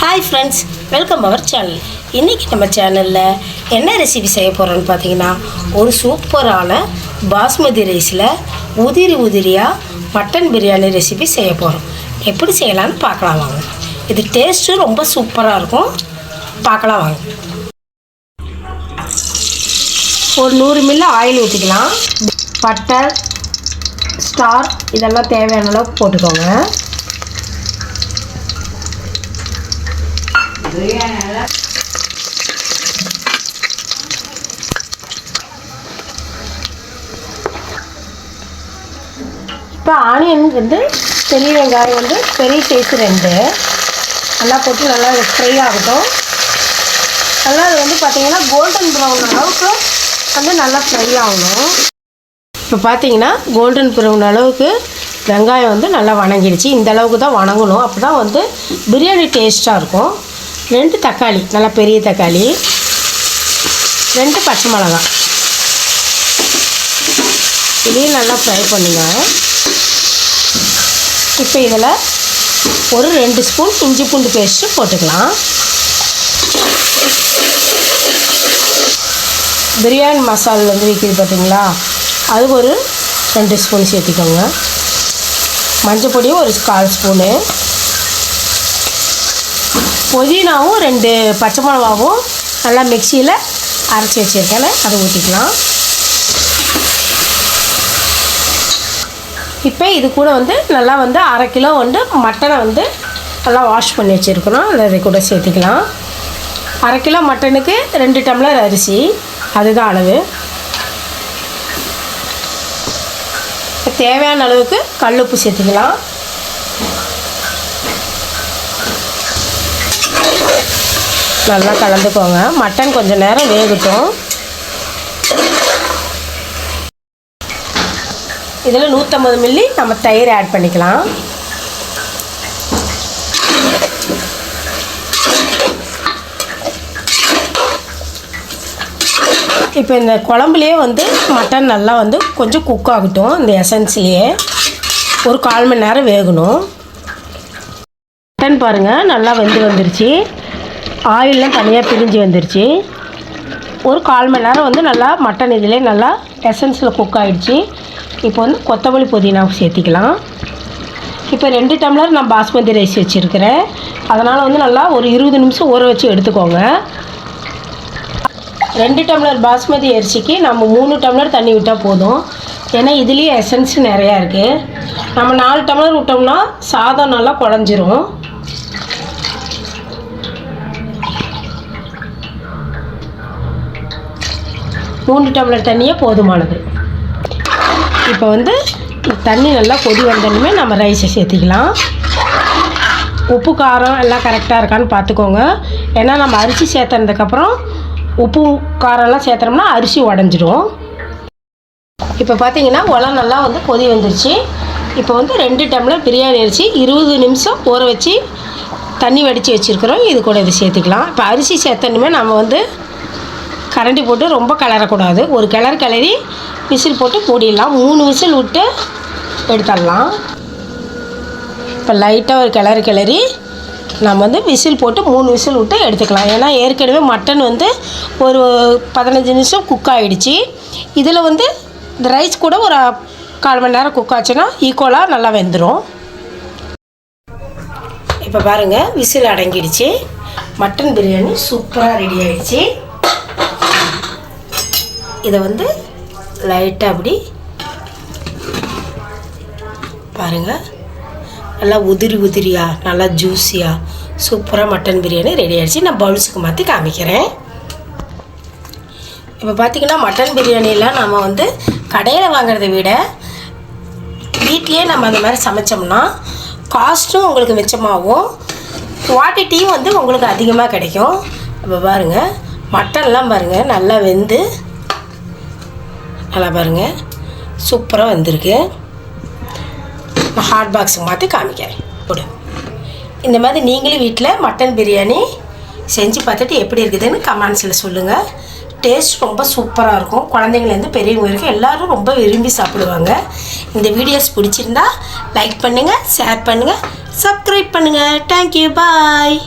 Hi friends welcome our channel இன்றைக்கி நம்ம சேனலில் என்ன ரெசிபி செய்ய போகிறோன்னு பார்த்தீங்கன்னா ஒரு சூப்பரான பாஸ்மதி ரைஸில் உதிரி உதிரியாக மட்டன் பிரியாணி ரெசிபி செய்ய போகிறோம் எப்படி செய்யலாம்னு பார்க்கலாம் வாங்க. இது டேஸ்ட்டும் ரொம்ப சூப்பராக இருக்கும். பார்க்கலாம் வாங்க. ஒரு நூறு மில்லி ஆயில் ஊற்றிக்கலாம் பட்டை ஸ்டார் இதெல்லாம் தேவையான அளவுக்கு போட்டுக்கோங்க. இப்போ ஆனியன் வந்து பெரிய வெங்காயம் வந்து பெரிய சைஸ் ரெண்டு. நல்லா போட்டு நல்லா ஃப்ரை ஆகட்டும். நல்லா அது வந்து பார்த்தீங்கன்னா கோல்டன் ப்ரௌன் அளவுக்கு வந்து நல்லா ஃப்ரை ஆகணும். இப்போ பார்த்தீங்கன்னா கோல்டன் ப்ரௌன் அளவுக்கு வெங்காயம் வந்து நல்லா வணங்கிடுச்சு. இந்த அளவுக்கு தான் வணங்கணும். அப்போ தான் வந்து பிரியாணி டேஸ்ட்டாக இருக்கும். ரெண்டு தக்காளி நல்லா பெரிய தக்காளி. ரெண்டு பச்சை மிளகா. இதையும் நல்லா ஃப்ரை பண்ணுங்க. இப்போ இதில் ஒரு ரெண்டு ஸ்பூன் இஞ்சி பூண்டு பேஸ்ட்டு போட்டுக்கலாம். பிரியாணி மசால் வந்து விற்கிது பார்த்தீங்களா அது ஒரு ரெண்டு ஸ்பூன் சேர்த்துக்கோங்க. மஞ்சள் பொடியும் ஒரு கால் ஸ்பூனு புதினாவும் ரெண்டு பச்சை மிளகாவும் நல்லா மிக்சியில் அரைச்சி வச்சுருக்கேன். அதை ஊற்றிக்கலாம் இப்போ இது கூட வந்து நல்லா வந்து அரை கிலோ வந்து மட்டனை வந்து நல்லா வாஷ் பண்ணி வச்சுருக்கணும். அதை கூட சேர்த்திக்கலாம். அரை கிலோ மட்டனுக்கு ரெண்டு டம்ளர் அரிசி. அதுதான் அளவு. தேவையான அளவுக்கு கல்லுப்பு சேர்த்துக்கலாம். நல்லா கலந்துக்கோங்க. மட்டன் கொஞ்சம் நேரம் வேகட்டும். இதில் நூற்றம்பது மில்லி நம்ம தயிர் ஆட் பண்ணிக்கலாம். இப்போ இந்த குழம்புலேயே வந்து மட்டன் நல்லா வந்து கொஞ்சம் குக் ஆகட்டும் இந்த எசன்ஸ்லேயே ஒரு கால் மணி நேரம் வேகணும். மட்டன் பாருங்கள் நல்லா வெந்து வந்துருச்சு. ஆயிலெலாம் தனியாக பிரிஞ்சு வந்துருச்சு. ஒரு கால் மணி நேரம் வந்து நல்லா மட்டன் இதிலே நல்லா எசன்ஸில் குக் ஆகிடுச்சு இப்போ வந்து கொத்தமல்லி புதினா சேர்த்திக்கலாம். இப்போ ரெண்டு டம்ளர் நான் பாஸ்மதி ரைஸ் வச்சுருக்கிறேன். அதனால் வந்து நல்லா ஒரு இருபது நிமிஷம் ஊற வச்சு எடுத்துக்கோங்க. ரெண்டு டம்ளர் பாஸ்மதி அரிசிக்கு நம்ம மூணு டம்ளர் தண்ணி விட்டால் போதும். ஏன்னா இதுலேயே எசன்ஸ் நிறையா இருக்குது நம்ம நாலு டம்ளர் விட்டோம்னா சாதம் நல்லா குழஞ்சிரும். மூன்று டம்ளர் தண்ணியே போதுமானது. இப்போ வந்து தண்ணி நல்லா கொதி வந்தோடனே நம்ம ரைஸை சேர்த்திக்கலாம். உப்பு காரம் எல்லாம் கரெக்டாக இருக்கான்னு பார்த்துக்கோங்க. ஏன்னா நம்ம அரிசி சேர்த்துனதுக்கப்புறம் உப்பு காரம்லாம் சேர்த்துறோம்னா அரிசி உடஞ்சிடும். இப்போ பார்த்தீங்கன்னா உலம் நல்லா வந்து கொதி வந்துருச்சு. இப்போ வந்து ரெண்டு டம்ளர் பிரியாணி அரிசி இருபது நிமிஷம் ஊற வச்சு தண்ணி வடித்து வச்சுருக்குறோம். இது கூட இது சேர்த்துக்கலாம். இப்போ அரிசி சேர்த்தனுமே நம்ம வந்து கரண்டி போட்டு ரொம்ப கிளறக்கூடாது ஒரு கிளறு கிளறி விசில் போட்டு மூடிடலாம். மூணு விசில் விட்டு எடுத்துடலாம். இப்போ லைட்டாக ஒரு கிளறு கிளறி நம்ம வந்து விசில் போட்டு மூணு விசில் விட்டு எடுத்துக்கலாம். ஏன்னா ஏற்கனவே மட்டன் வந்து ஒரு பதினஞ்சு நிமிஷம் குக் ஆகிடுச்சி இதில் வந்து இந்த ரைஸ் கூட ஒரு கால் மணி நேரம் குக் ஆச்சுன்னா ஈக்குவலாக நல்லா வெந்துடும் இப்போ பாருங்கள் விசில் அடங்கிடுச்சு. மட்டன் பிரியாணி சூப்பராக ரெடி ஆகிடுச்சி இதை வந்து லைட்டாக அப்படி பாருங்கள் நல்லா உதிரி உதிரியாக நல்லா ஜூஸியாக சூப்பராக மட்டன் பிரியாணி ரெடி ஆகிடுச்சு நான் பவுல்ஸுக்கு மாற்றி காமிக்கிறேன். இப்போ பார்த்திங்கன்னா மட்டன் பிரியாணியெலாம் நம்ம வந்து கடையில் வாங்குறத விட வீட்லேயே நம்ம அந்த மாதிரி சமைச்சோம்னா காஸ்ட்டும் உங்களுக்கு மிச்சமாகும். குவான்டிட்டியும் வந்து உங்களுக்கு அதிகமாக கிடைக்கும். இப்போ பாருங்கள் மட்டன்லாம் பாருங்கள் நல்லா வெந்து நல்லா பாருங்கள் சூப்பராக வந்திருக்கு. நான் ஹாட் பாக்ஸுக்கு மாற்றி காமிக்கிறேன். கொடு இந்த மாதிரி நீங்களும் வீட்டில் மட்டன் பிரியாணி செஞ்சு பார்த்துட்டு எப்படி இருக்குதுன்னு கமெண்ட்ஸில் சொல்லுங்கள் டேஸ்ட் ரொம்ப சூப்பராக இருக்கும். குழந்தைங்கலேருந்து பெரியவங்க வரைக்கும் எல்லோரும் ரொம்ப விரும்பி சாப்பிடுவாங்க. இந்த வீடியோஸ் பிடிச்சிருந்தா லைக் பண்ணுங்கள் ஷேர் பண்ணுங்கள் சப்ஸ்கிரைப் பண்ணுங்கள் தேங்க்யூ பாய்